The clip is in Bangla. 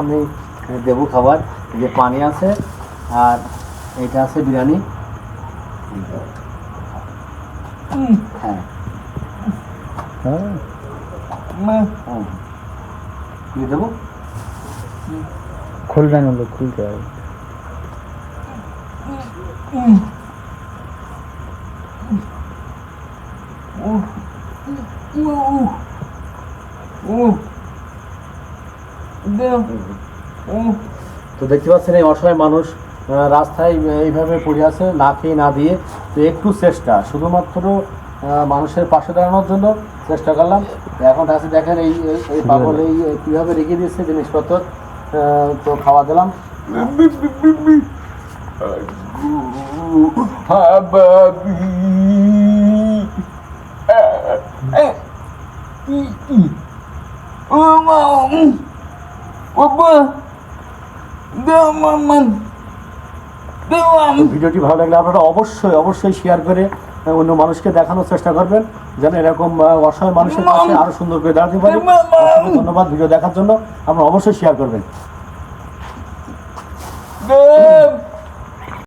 এখনই দেবো খাবার যে পানি আছে আর এটা আছে বিরিয়ানি। হ্যাঁ। হ্যাঁ দিয়ে দেবো? খুলবে না লোক খুলতে হবে তো দেখতে পাচ্ছেন এই অসহায় মানুষ রাস্তায় এইভাবে পড়ে আছে না খেয়ে না দিয়ে। তো একটু চেষ্টা শুধুমাত্র মানুষের পাশে দাঁড়ানোর জন্য চেষ্টা করলাম। এখন আছে দেখেন এই এই- এই পাগল এই এই কীভাবে রেখে দিয়েছে জিনিসপত্র। তো খাওয়া দিলাম। ভিডিওটি ভালো লাগলে আপনারা অবশ্যই অবশ্যই শেয়ার করে অন্য মানুষকে দেখানোর চেষ্টা করবেন যেন এরকম অসহায় মানুষের পাশে আরও সুন্দর করে দাঁড়াতে পারি। ধন্যবাদ ভিডিও দেখার জন্য। আপনারা অবশ্যই শেয়ার করবেন।